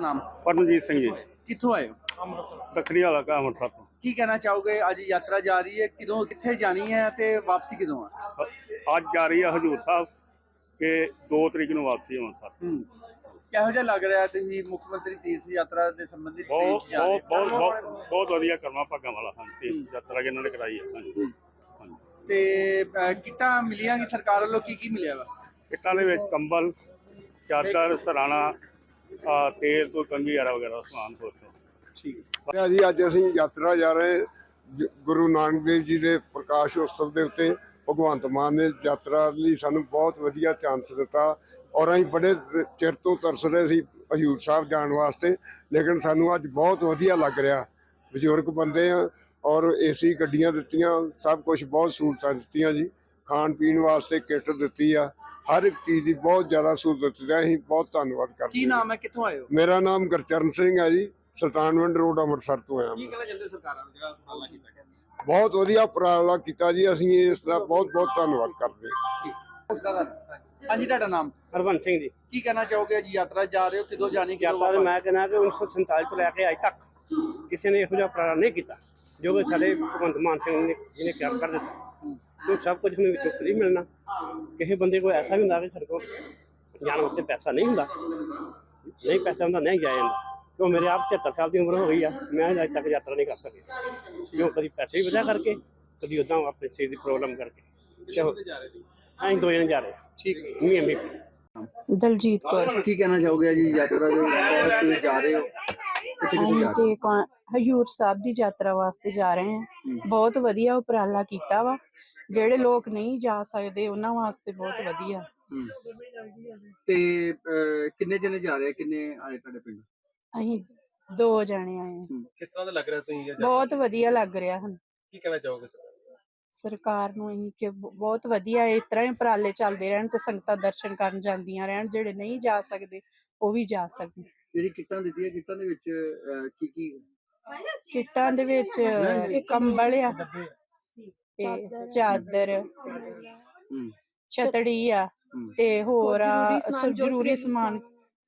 ਨਾਮ? ਪਰਮਜੀਤ ਸਿੰਘ ਜੀ। ਕਿੱਥੋਂ ਆਏ ਹੋ? ਦੱਖਣੀ ਹਲਕਾ ਅੰਮ੍ਰਿਤਸਰ ਤੋਂ। ਕੀ ਕਹਿਣਾ ਚਾਹੋਗੇ? ਅੱਜ ਯਾਤਰਾ ਜਾ ਰਹੀ ਹੈ। ਕਿਦੋਂ ਕਿੱਥੇ ਜਾਣੀ ਹੈ ਤੇ ਵਾਪਸੀ ਕਦੋਂ ਆ? ਅੱਜ ਜਾ ਰਹੀ ਹੈ ਹਜੂਰ ਸਾਹਿਬ ਕਿ 2 ਤਰੀਕ ਨੂੰ ਵਾਪਸੀ ਅੰਮ੍ਰਿਤਸਰ। ਹੂੰ। ਕਿਹੋ ਜਿਹਾ ਲੱਗ ਰਿਹਾ ਤੁਸੀਂ ਮੁੱਖ ਮੰਤਰੀ ਤੀਰਥ ਯਾਤਰਾ ਦੇ ਸੰਬੰਧਿਤ ਟ੍ਰੇਨ ਬਹੁਤ ਬਹੁਤ। ਬਹੁਤ ਬਹੁਤ ਵਧੀਆ ਕਰਮਾ ਭਾਗਾਂ ਵਾਲਾ ਹਾਂ। ਤੇ ਯਾਤਰਾ ਇਹਨਾਂ ਨੇ ਕਰਾਈ ਹੈ। ਹਾਂਜੀ। ਤੇ ਕਿੱਟਾਂ ਮਿਲੀਆਂ ਕਿ ਸਰਕਾਰ ਵੱਲੋਂ? ਕੀ ਕੀ ਮਿਲਿਆ ਵਾ? ਕਿੱਟਾਂ ਦੇ ਵਿੱਚ ਕੰਬਲ ਚਾਦਰ ਸਰਾਣਾ ਆ ਤੇਲ ਤੋਂ ਕੰਗੀ ਵਗੈਰਾ ਵਗੈਰਾ ਸਮਾਨ ਹੋਰ ਤੋਂ ਠੀਕ। ਜੀ ਅੱਜ ਅਸੀਂ ਯਾਤਰਾ ਜਾ ਰਹੇ ਹਾਂ ਜ- ਗੁਰੂ ਨਾਨਕ ਦੇਵ ਜੀ ਦੇ ਪ੍ਰਕਾਸ਼ ਉਤਸਵ ਦੇ ਉੱਤੇ। ਭਗਵੰਤ ਮਾਨ ਨੇ ਯਾਤਰਾ ਲਈ ਸਾਨੂੰ ਬਹੁਤ ਵਧੀਆ ਚਾਂਸ ਦਿੱਤਾ ਔਰ ਅਸੀਂ ਬੜੇ ਦ- ਚਿਰ ਤੋਂ ਤਰਸ ਰਹੇ ਸੀ ਹਜੂਰ ਸਾਹਿਬ ਜਾਣ ਵਾਸਤੇ। ਲੇਕਿਨ ਸਾਨੂੰ ਅੱਜ ਬਹੁਤ ਵਧੀਆ ਲੱਗ ਰਿਹਾ। ਬਜ਼ੁਰਗ ਬੰਦੇ ਆ ਔਰ ਏਸੀ ਗੱਡੀਆਂ ਦਿੱਤੀਆਂ ਸਭ ਕੁਝ ਬਹੁਤ ਸਹੂਲਤਾਂ ਦਿੱਤੀਆਂ ਜੀ। ਖਾਣ ਪੀਣ ਵਾਸਤੇ ਕਿੱਟ ਦਿੱਤੀ ਆ। ਹਰ ਇੱਕ ਚੀਜ਼ ਦੀ ਬਹੁਤ ਜ਼ਿਆਦਾ ਸਹੂਲਤ ਦਿੱਤੀ ਆ ਅਸੀਂ ਬਹੁਤ ਧੰਨਵਾਦ ਕਰਦੇ ਕੀ ਹਾਂ। ਨਾਮ ਹੈ? ਕਿੱਥੋਂ ਆਏ ਹੋ? ਮੇਰਾ ਨਾਮ ਗੁਰਚਰਨ ਸਿੰਘ ਹੈ ਜੀ ਸੁਲਤਾਨਵਿੰਡ ਰੋਡ ਅੰਮ੍ਰਿਤਸਰ ਤੋਂ ਆਇਆ ਮੈਂ। ਕਹਿਣਾ ਚਾਹੁੰਦੇ ਸਰਕਾਰਾਂ ਨੂੰ ਜਿਹੜਾ ਉਪਰਾਲਾ ਕੀਤਾ ਗਿਆ? ਬਹੁਤ ਵਧੀਆ ਉਪਰਾਲਾ ਕੀਤਾ ਜੀ ਅਸੀਂ ਇਸ ਦਾ ਬਹੁਤ ਬਹੁਤ ਧੰਨਵਾਦ ਕਰਦੇ ਹਾਂ। ਹਾਂਜੀ ਤੁਹਾਡਾ ਨਾਮ? ਹਰਬੰਸ ਸਿੰਘ ਜੀ। ਕੀ ਕਹਿਣਾ ਚਾਹੋਗੇ? ਅੱਜ ਯਾਤਰਾ ਜਾ ਰਹੇ ਹੋ ਕਿਦੋਂ ਜਾਣੀ ਕਿਦੋਂ ਯਾਤਰਾ ਤੇ ਵਾਪਸ? ਮੈਂ ਕਹਿੰਦਾ ਕਿ 1947 ਤੋਂ ਲੈ ਕੇ ਅੱਜ ਤੱਕ ਕਿਸੇ ਨੇ ਇਹੋ ਜਿਹਾ ਉਪਰਾਲਾ ਨਹੀਂ ਕੀਤਾ ਜੋ ਕਿ ਸਾਡੇ ਭਗਵੰਤ ਮਾਨ ਸਿੰਘ ਨੇ ਜਿਹਨੇ ਕਰ ਕਰ ਦਿੱਤਾ। ਉਹ ਸਭ ਕੁਝ ਨੂੰ ਵਿੱਚੋਂ ਫ੍ਰੀ ਮਿਲਣਾ। ਕਿਸੇ ਬੰਦੇ ਕੋਲ ਐਸਾ ਵੀ ਹੁੰਦਾ ਕਿ ਸਾਡੇ ਕੋਲ ਜਾਣ ਵਾਸਤੇ ਪੈਸਾ ਨਹੀਂ ਹੁੰਦਾ। ਨਹੀਂ ਪੈਸਾ ਹੁੰਦਾ ਨਹੀਂ ਜਾਇਆ ਜਾਂਦਾ। ਕਿਉਂ ਮੇਰੇ ਆਪ 73 ਸਾਲ ਦੀ ਉਮਰ ਹੋ ਗਈ ਆ। ਮੈਂ ਅਜੇ ਤੱਕ ਯਾਤਰਾ ਨਹੀਂ ਕਰ ਸਕਿਆ। ਕਿਉਂ ਕਦੀ ਪੈਸੇ ਦੀ ਵਜ੍ਹਾ ਕਰਕੇ ਕਦੀ ਉਦਾਂ ਆਪਣੇ ਸਿਰ ਦੀ ਪ੍ਰੋਬਲਮ ਕਰਕੇ। ਚਲੋ ਅਸੀਂ ਦੋ ਜਣੇ ਜਾ ਰਹੇ ਠੀਕ ਮੀ ਐਮ ਦਲਜੀਤ ਕੌਰ। ਕੀ ਕਹਿਣਾ ਚਾਹੋਗੇ ਜੀ ਯਾਤਰਾ ਦੇ ਵਾਸਤੇ ਜਾ ਰਹੇ ਹੋ। ਅਸੀਂ ਤੇ ਕੌਣ- ਹਜ਼ੂਰ ਸਾਹਿਬ ਦੀ ਯਾਤਰਾ ਵਾਸਤੇ ਜਾ ਰਹੇ ਹਾਂ। ਬਹੁਤ ਵਧੀਆ ਉਪਰਾਲਾ ਕੀਤਾ ਵਾ। ਜਿਹੜੇ ਲੋਕ ਨਹੀਂ ਜਾ ਸਕਦੇ ਉਹਨਾਂ ਵਾਸਤੇ ਬਹੁਤ ਵਧੀਆ। ਤੇ ਅਹ, ਕਿੰਨੇ ਜਣੇ ਜਾ ਰਹੇ ਆ? ਕਿੰਨੇ ਆਏ ਤੁਹਾਡੇ ਪਿੰਡ? ਅਸੀਂ ਦੋ ਜਣੇ ਆਏ ਹਾਂ। ਕਿਸ ਤਰ੍ਹਾਂ ਦਾ ਲੱਗ ਰਿਹਾ ਤੁਸੀਂ ਇਹ ਬਹੁਤ ਵਧੀਆ ਲੱਗ ਰਿਹਾ ਹਨ ਕੀ ਕਹਿਣਾ ਚਾਹੋਗੇ ਸਰ? ਸਰਕਾਰ ਨੂੰ ਅਸੀਂ ਕਿ ਬ- ਬਹੁਤ ਵਧੀਆ ਇਸ ਤਰ੍ਹਾਂ ਹੀ ਉਪਰਾਲੇ ਚੱਲਦੇ ਰਹਿਣ ਤੇ ਸੰਗਤਾਂ ਦਰਸ਼ਨ ਕਰਨ ਜਾਂਦੀਆਂ ਰਹਿਣ। ਜਿਹੜੇ ਨਹੀਂ ਜਾ ਸਕਦੇ ਉਹ ਵੀ ਜਾ ਸਕਣ ਜਿਹੜੀ ਕਿੱਟਾਂ ਦਿੱਤੀਆਂ ਕਿੱਟਾਂ ਦੇ ਵਿੱਚ ਅਹ, ਕੀ ਕੀ? ਕਿੱਟਾਂ ਦੇ ਵਿੱਚ ਕੰਬਲ ਆ ਤੇ ਚਾਦਰ। ਹੂੰ। ਛਤੜੀ ਆ ਹੂੰ। ਤੇ ਹੋਰ ਆ ਸਭ ਜ਼ਰੂਰੀ ਸਮਾਨ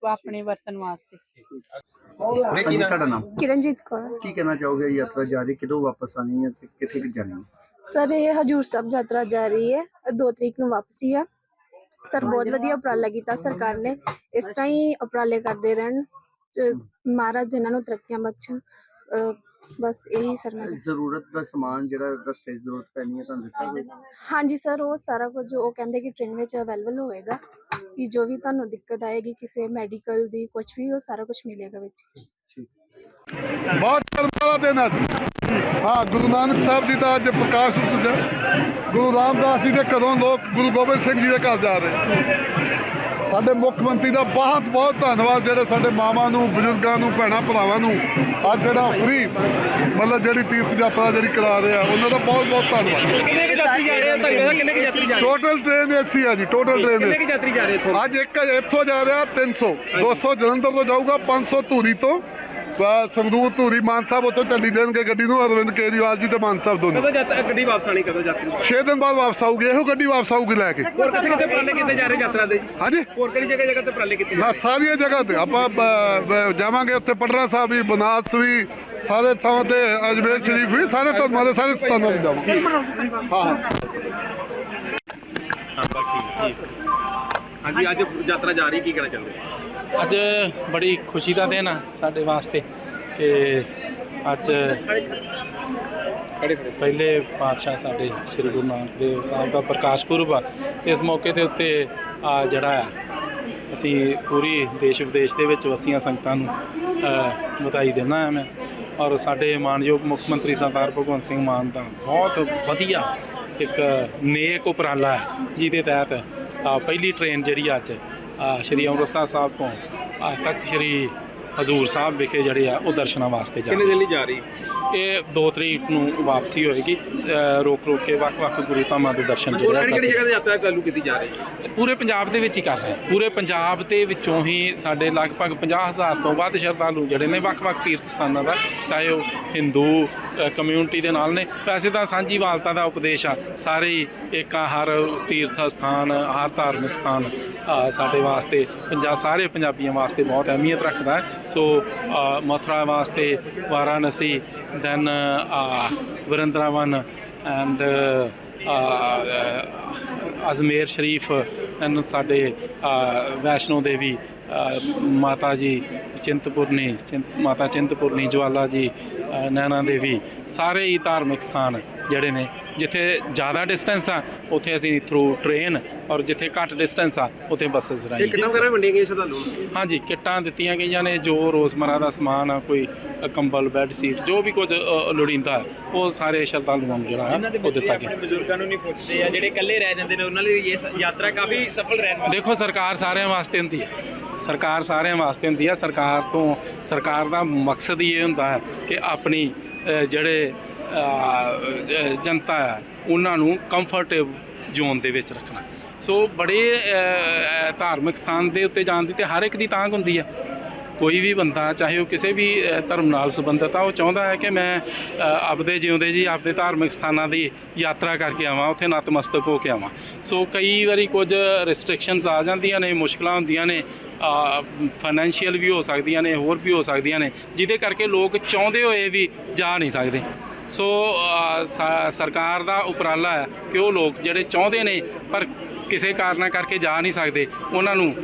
ਆਪਣੇ ਵਰਤਣ ਵਾਸਤੇ। ਹਾਂਜੀ ਤੁਹਾਡਾ ਨਾਮ? ਕਿਰਨਜੀਤ ਕੌਰ। ਕੀ ਕਹਿਣਾ ਚਾਹੋਗੇ? ਯਾਤਰਾ ਜਾ ਰਹੀ ਕਿਦੋਂ ਵਾਪਸ ਆਣੀ ਹੈ ਤੇ ਕਿੱਥੇ ਕਿ ਜਾਣੀ ਹੈ? ਸਰ ਇਹ ਹਜੂਰ ਸਾਹਿਬ ਯਾਤਰਾ ਜਾ ਰਹੀ ਹੈ। 2 ਤਰੀਕ ਨੂੰ ਵਾਪਸੀ ਆ। ਸਰ ਬਹੁਤ ਵਧੀਆ ਉਪਰਾਲਾ ਕੀਤਾ ਸਰਕਾਰ ਨੇ। ਇਸ ਤਰ੍ਹਾਂ ਹੀ ਉਪਰਾਲੇ ਕਰਦੇ ਰਹਿਣ। ਮਹਾਰਾਜ ਇਹਨਾਂ ਨੂੰ ਤਰੱਕੀਆਂ ਬਖਸ਼ਣ। ਬਸ ਇਹੀ ਸਰ ਮੈਂ ਜ਼ਰੂਰਤ ਦਾ ਸਮਾਨ ਜਿਹੜਾ ਰਸਤੇ ਜ਼ਰੂਰਤ ਪੈਣੀ ਹੈ ਤੁਹਾਨੂੰ ਦਿੱਤਾ ਹੋਵੇ ਹਾਂਜੀ ਸਰ ਉਹ ਸਾਰਾ ਕੁਝ ਉਹ ਕਹਿੰਦੇ ਕਿ ਟ੍ਰੇਨ ਵਿੱਚ ਅਵੇਲੇਬਲ ਹੋਏਗਾ। ਕਿ ਜੋ ਵੀ ਤੁਹਾਨੂੰ ਦਿੱਕਤ ਆਏਗੀ ਕਿਸੇ ਮੈਡੀਕਲ ਦੀ ਕੁਝ ਵੀ ਉਹ ਸਾਰਾ ਕੁਝ ਮਿਲੇਗਾ ਵਿੱਚ। ਬਹੁਤ ਵਾਲਾ ਦਿਨ ਅੱਜ ਹਾਂ ਗੁਰੂ ਨਾਨਕ ਸਾਹਿਬ ਜੀ ਦਾ ਅੱਜ ਪ੍ਰਕਾਸ਼ ਉਤਸਵ ਹੈ। ਗੁਰੂ ਰਾਮਦਾਸ ਜੀ ਦੇ ਘਰੋਂ ਲੋਕ ਗੁਰੂ ਗੋਬਿੰਦ ਸਿੰਘ ਜੀ ਦੇ ਘਰ ਜਾ ਰਹੇ ਸਾਡੇ ਮੁੱਖ ਮੰਤਰੀ ਦਾ ਬਹੁਤ ਬਹੁਤ ਧੰਨਵਾਦ ਜਿਹੜੇ ਸਾਡੇ ਮਾਵਾਂ ਨੂੰ ਬਜ਼ੁਰਗਾਂ ਨੂੰ ਭੈਣਾਂ ਭਰਾਵਾਂ ਨੂੰ ਅੱਜ ਜਿਹੜਾ ਫ੍ਰੀ ਮਤਲਬ ਜਿਹੜੀ ਤੀਰਥ ਯਾਤਰਾ ਜਿਹੜੀ ਕਰਾ ਰਹੇ ਆ ਉਹਨਾਂ ਦਾ ਬਹੁਤ ਬਹੁਤ ਧੰਨਵਾਦ। ਕਿੰਨੇ ਕੁ ਯਾਤਰੀ ਜਾ ਰਹੇ ਆ? ਤੁਹਾਨੂੰ ਪਤਾ ਕਿੰਨੇ ਕੁ ਯਾਤਰੀ ਜਾ ਰਹੇ ਟੋਟਲ ਟ੍ਰੇਨ ਏਸੀ ਆ ਜੀ ਟੋਟਲ ਟ੍ਰੇਨ ਕਿੰਨੇ ਕੁ ਏਸੀ ਯਾਤਰੀ ਜਾ ਰਹੇ ਇੱਥੋਂ? ਅੱਜ ਇੱਕ ਇੱਥੋਂ ਜਾ ਰਿਹਾ 300 200 ਜਲੰਧਰ ਤੋਂ ਜਾਊਗਾ 500 ਧੂਰੀ ਤੋਂ। ਸੰਗਰੂਰ ਧੂਰੀ ਮਾਨ ਸਾਹਿਬ ਉੱਥੋਂ ਚੱਲੀ ਦੇਣਗੇ ਗੱਡੀ ਨੂੰ ਅਰਵਿੰਦ ਕੇਜਰੀਵਾਲ ਜੀ ਤੇ ਮਾਨ ਸਾਹਿਬ ਦੋਨੋਂ। ਕਦੋਂ ਯਾਤਰਾ ਗੱਡੀ ਵਾਪਸ ਆਣੀ ਕਦੋਂ ਯਾਤਰੀ? 6 ਦਿਨ ਬਾਅਦ ਵਾਪਸ ਆਊਗੀ ਇਹੋ ਗੱਡੀ ਵਾਪਸ ਆਊਗੀ ਲੈ ਕੇ। ਹੋਰ ਕਿੱਥੇ ਕਿੱਥੇ ਪ੍ਰਾਲੇ ਕੀਤੇ ਜਾ ਰਹੇ ਯਾਤਰਾ ਦੇ? ਹਾਂਜੀ? ਹੋਰ ਕਿਹੜੀ ਜਗ੍ਹਾ ਜਗ੍ਹਾ ਤੇ ਪ੍ਰਾਲੇ ਕੀਤੇ ਜਾ ਨਾ ਸਾਰੀਆਂ ਜਗ੍ਹਾ ਤੇ ਆਪਾਂ ਬ- ਜਾਵਾਂਗੇ ਉੱਥੇ ਪਟਨਾ ਸਾਹਿਬ ਵੀ ਬਨਾਰਸ ਵੀ ਸਾਰੇ ਥਾਵਾਂ ਤੇ ਅਜਮੇਰ ਸ਼ਰੀਫ ਵੀ ਸਾਰੇ ਧਰਮਾਂ ਦੇ ਸਾਰੇ ਸਥਾਨਾਂ ਤੇ ਜਾਵਾਂਗੇ। ਹਾਂ ਹਾਂ। ਹਾਂਜੀ ਅੱਜ ਯਾਤਰਾ ਜਾ ਰਹੀ ਕੀ ਕਹਿਣਾ ਚਾਹੁੰਦੇ? ਅੱਜ ਬੜੀ ਖੁਸ਼ੀ ਦਾ ਦਿਨ ਆ ਸਾਡੇ ਵਾਸਤੇ ਕਿ ਅੱਜ ਪਹਿਲੇ ਪਾਤਸ਼ਾਹ ਸਾਡੇ ਸ੍ਰੀ ਗੁਰੂ ਨਾਨਕ ਦੇਵ ਸਾਹਿਬ ਦਾ ਪ੍ਰਕਾਸ਼ ਪੁਰਬ ਆ। ਇਸ ਮੌਕੇ ਦੇ ਉੱਤੇ ਆ ਜਿਹੜਾ ਆ ਅਸੀਂ ਪੂਰੀ ਦੇਸ਼ ਵਿਦੇਸ਼ ਦੇ ਵਿੱਚ ਵਸੀਆਂ ਸੰਗਤਾਂ ਨੂੰ ਵਧਾਈ ਦਿੰਦਾ ਆ ਮੈਂ। ਔਰ ਸਾਡੇ ਮਾਨਯੋਗ ਮੁੱਖ ਮੰਤਰੀ ਸਰਦਾਰ ਭਗਵੰਤ ਸਿੰਘ ਮਾਨ ਦਾ ਬਹੁਤ ਵਧੀਆ ਇੱਕ ਨੇਕ ਉਪਰਾਲਾ ਹੈ ਜਿਹਦੇ ਤਹਿਤ ਪਹਿਲੀ ਟ੍ਰੇਨ ਜਿਹੜੀ ਅੱਜ ਅ, ਸ਼੍ਰੀ ਅੰਮ੍ਰਿਤਸਰ ਸਾਹਿਬ ਤੋਂ ਅ, ਤਖਤ ਸ਼੍ਰੀ ਹਜ਼ੂਰ ਸਾਹਿਬ ਵਿਖੇ ਜਿਹੜੇ ਆ ਉਹ ਦਰਸ਼ਨਾਂ ਵਾਸਤੇ ਜਾ ਕਿੰਨੇ ਦਿਨ ਲਈ ਜਾ ਰਹੀ? ਇਹ 2 ਤਰੀਕ ਨੂੰ ਵਾਪਸੀ ਹੋਏਗੀ। ਰੋਕ ਰੋਕ ਕੇ ਵੱਖ-ਵੱਖ ਗੁਰੂ ਧਾਮਾਂ ਦੇ ਦਰਸ਼ਨ ਜਿਹੜੇ ਆ ਕਿਹੜੀ ਜਗ੍ਹਾ ਤੇ ਯਾਤਰਾ ਚਾਲੂ ਕੀਤੀ ਜਾ ਰਹੀ ਹੈ? ਪੂਰੇ ਪੰਜਾਬ ਦੇ ਵਿੱਚ ਹੀ ਕਰ ਰਹੇ। ਪੂਰੇ ਪੰਜਾਬ ਦੇ ਵਿੱਚੋਂ ਹੀ ਸਾਡੇ ਲਗਭਗ 50000 ਤੋਂ ਵੱਧ ਸ਼ਰਧਾਲੂ ਜਿਹੜੇ ਨੇ ਵੱਖ-ਵੱਖ ਤੀਰਥ ਸਥਾਨਾਂ ਦਾ ਚਾਹੇ ਉਹ ਹਿੰਦੂ ਕਮਿਊਨਿਟੀ ਦੇ ਨਾਲ ਨੇ। ਵੈਸੇ ਤਾਂ ਸਾਂਝੀਵਾਲਤਾ ਦਾ ਉਪਦੇਸ਼ ਆ ਸਾਰੇ ਇੱਕ ਹਰ ਤੀਰਥ ਸਥਾਨ ਹਰ ਧਾਰਮਿਕ ਸਥਾਨ ਸਾਡੇ ਵਾਸਤੇ ਪੰਜਾਬ ਸਾਰੇ ਪੰਜਾਬੀਆਂ ਵਾਸਤੇ ਬਹੁਤ ਅਹਿਮੀਅਤ ਰੱਖਦਾ ਹੈ। ਸੋ ਮਥੁਰਾ ਵਾਸਤੇ Varanasi then Vrindavan and Ajmer Sharif and ਸਾਡੇ ਵੈਸ਼ਨੋ ਦੇਵੀ ਮਾਤਾ ਜੀ ਚਿੰਤਪੁਰਨੀ ਚਿੰਤ ਮਾਤਾ ਚਿੰਤਪੁਰਨੀ ਜਵਾਲਾ ਜੀ ਨੈਣਾ ਦੇਵੀ ਸਾਰੇ ਹੀ ਧਾਰਮਿਕ ਸਥਾਨ ਜਿਹੜੇ ਨੇ ਜਿੱਥੇ ਜ਼ਿਆਦਾ ਡਿਸਟੈਂਸ ਆ ਉੱਥੇ ਅਸੀਂ ਥਰੂ ਟ੍ਰੇਨ ਔਰ ਜਿੱਥੇ ਘੱਟ ਡਿਸਟੈਂਸ ਆ ਉੱਥੇ ਬੱਸਸ ਰਾਹੀਂ। ਕਿੰਨਾ ਵਗੈਰਾ ਵੰਡੀਆਂ ਗਈਆਂ ਸ਼ਰਧਾਲੂ ਹਾਂਜੀ ਕਿੱਟਾਂ ਦਿੱਤੀਆਂ ਗਈਆਂ ਨੇ ਜੋ ਰੋਜ਼ਮਰਾ ਦਾ ਸਮਾਨ ਆ ਕੋਈ ਕੰਬਲ ਬੈੱਡ ਸ਼ੀਟ ਜੋ ਵੀ ਕੁਝ ਲੋੜੀਂਦਾ ਉਹ ਸਾਰੇ ਸ਼ਰਧਾਲੂਆਂ ਨੂੰ ਜਿਹੜਾ ਹੈ ਉਹ ਦਿੱਤਾ ਗਿਆ। ਬਜ਼ੁਰਗਾਂ ਨੂੰ ਨਹੀਂ ਪੁੱਛਦੇ ਆ ਜਿਹੜੇ ਇਕੱਲੇ ਰਹਿ ਜਾਂਦੇ ਨੇ ਉਹਨਾਂ ਲਈ ਇਹ ਯਾਤਰਾ ਕਾਫੀ ਸਫਲ ਰਹਿਣ ਵਾਲੀ ਦੇਖੋ ਸਰਕਾਰ ਸਾਰਿਆਂ ਵਾਸਤੇ ਹੁੰਦੀ ਹੈ। ਸਰਕਾਰ ਸਾਰਿਆਂ ਵਾਸਤੇ ਹੁੰਦੀ ਹੈ ਸਰਕਾਰ ਤੋਂ, ਸਰਕਾਰ ਦਾ ਮਕਸਦ ਹੀ ਇਹ ਹੁੰਦਾ ਹੈ ਕਿ ਆਪਣੀ ਜਿਹੜੇ ਜਨਤਾ ਹੈ, ਉਹਨਾਂ ਨੂੰ ਕੰਫਰਟੇਬਲ ਜ਼ੋਨ ਦੇ ਵਿੱਚ ਰੱਖਣਾ। ਸੋ ਬੜੇ ਧਾਰਮਿਕ ਸਥਾਨ ਦੇ ਉੱਤੇ ਜਾਣ ਦੀ ਤੇ ਹਰ ਇੱਕ ਦੀ ਤਾਂਘ ਹੁੰਦੀ ਹੈ ਕੋਈ ਵੀ ਬੰਦਾ ਚਾਹੇ ਉਹ ਕਿਸੇ ਵੀ ਧਰਮ ਨਾਲ ਸੰਬੰਧਿਤ ਆ ਉਹ ਚਾਹੁੰਦਾ ਹੈ ਕਿ ਮੈਂ ਆਪਦੇ ਜਿਉਂਦੇ ਜੀ ਆਪਦੇ ਧਾਰਮਿਕ ਸਥਾਨਾਂ ਦੀ ਯਾਤਰਾ ਕਰਕੇ ਆਵਾਂ ਉੱਥੇ ਨਤਮਸਤਕ ਹੋ ਕੇ ਆਵਾਂ। ਸੋ ਕਈ ਵਾਰੀ ਕੁਝ ਰਿਸਟ੍ਰਿਕਸ਼ਨਸ ਆ ਜਾਂਦੀਆਂ ਨੇ ਮੁਸ਼ਕਲਾਂ ਹੁੰਦੀਆਂ ਨੇ ਫਾਈਨੈਂਸ਼ੀਅਲ ਵੀ ਹੋ ਸਕਦੀਆਂ ਨੇ ਹੋਰ ਵੀ ਹੋ ਸਕਦੀਆਂ ਨੇ ਜਿਹਦੇ ਕਰਕੇ ਲੋਕ ਚਾਹੁੰਦੇ ਹੋਏ ਵੀ ਜਾ ਨਹੀਂ ਸਕਦੇ। ਸੋ ਅ, ਸਰਕਾਰ ਦਾ ਉਪਰਾਲਾ ਹੈ ਕਿ ਉਹ ਲੋਕ ਜਿਹੜੇ ਚਾਹੁੰਦੇ ਨੇ ਪਰ ਕਿਸੇ ਕਾਰਨਾਂ ਕਰਕੇ ਜਾ ਨਹੀਂ ਸਕਦੇ, ਉਹਨਾਂ ਨੂੰ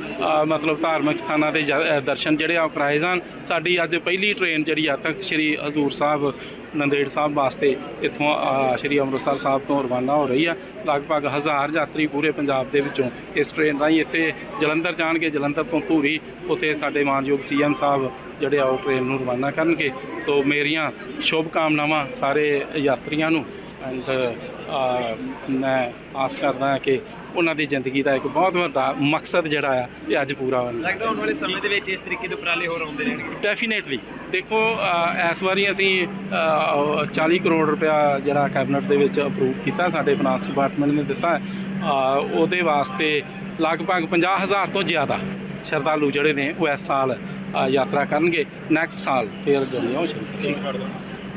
ਮਤਲਬ ਧਾਰਮਿਕ ਸਥਾਨਾਂ ਦੇ ਜ- ਦਰਸ਼ਨ ਜਿਹੜੇ ਆ ਉਹ ਕਰਾਏ ਜਾਣ। ਸਾਡੀ ਅੱਜ ਪਹਿਲੀ ਟ੍ਰੇਨ ਜਿਹੜੀ ਆ ਤੱਕ ਸ੍ਰੀ ਹਜ਼ੂਰ ਸਾਹਿਬ, ਨੰਦੇੜ ਸਾਹਿਬ ਵਾਸਤੇ ਇੱਥੋਂ ਸ੍ਰੀ ਅੰਮ੍ਰਿਤਸਰ ਸਾਹਿਬ ਤੋਂ ਰਵਾਨਾ ਹੋ ਰਹੀ ਆ। ਲਗਭਗ ਹਜ਼ਾਰ ਯਾਤਰੀ ਪੂਰੇ ਪੰਜਾਬ ਦੇ ਵਿੱਚੋਂ ਇਸ ਟ੍ਰੇਨ ਰਾਹੀਂ ਇੱਥੇ ਜਲੰਧਰ ਜਾਣਗੇ। ਜਲੰਧਰ ਤੋਂ ਧੂਰੀ, ਉੱਥੇ ਸਾਡੇ ਮਾਨਯੋਗ ਸੀਐਮ ਸਾਹਿਬ ਜਿਹੜੇ ਆ ਉਹ ਟ੍ਰੇਨ ਨੂੰ ਰਵਾਨਾ ਕਰਨਗੇ। ਸੋ ਮੇਰੀਆਂ ਸ਼ੁਭ ਕਾਮਨਾਵਾਂ ਸਾਰੇ ਯਾਤਰੀਆਂ ਨੂੰ। ਐਂਡ ਮੈਂ ਆਸ ਕਰਦਾ ਹਾਂ ਕਿ ਉਹਨਾਂ ਦੀ ਜ਼ਿੰਦਗੀ ਦਾ ਇੱਕ ਬਹੁਤ ਵੱਡਾ ਮਕਸਦ ਜਿਹੜਾ ਆ ਇਹ ਅੱਜ ਪੂਰਾ ਹੋਣਾ। ਲੱਗਦਾ ਆਉਣ ਵਾਲੇ ਸਮੇਂ ਦੇ ਵਿੱਚ ਇਸ ਤਰੀਕੇ ਦੇ ਉਪਰਾਲੇ ਹੋਰ ਆਉਂਦੇ ਰਹਿਣਗੇ। ਡੈਫੀਨੇਟਲੀ ਦੇਖੋ ਇਸ ਵਾਰੀ ਅਸੀਂ ਅ, 40 ਕਰੋੜ ਰੁਪਇਆ ਜਿਹੜਾ ਕੈਬਨਿਟ ਦੇ ਵਿੱਚ ਅਪਰੂਵ ਕੀਤਾ ਸਾਡੇ ਫਾਈਨਾਂਸ ਡਿਪਾਰਟਮੈਂਟ ਨੇ ਦਿੱਤਾ। ਉਹਦੇ ਵਾਸਤੇ ਲਗਭਗ 50000 ਤੋਂ ਜ਼ਿਆਦਾ ਸ਼ਰਧਾਲੂ ਜਿਹੜੇ ਨੇ ਉਹ ਇਸ ਸਾਲ ਯਾਤਰਾ ਕਰਨਗੇ ਨੈਕਸਟ ਸਾਲ ਫਿਰ ਜਿਹੜੀਆਂ ਉਹ ਸ਼ੁਰੂ ਕਰਾਂਗੇ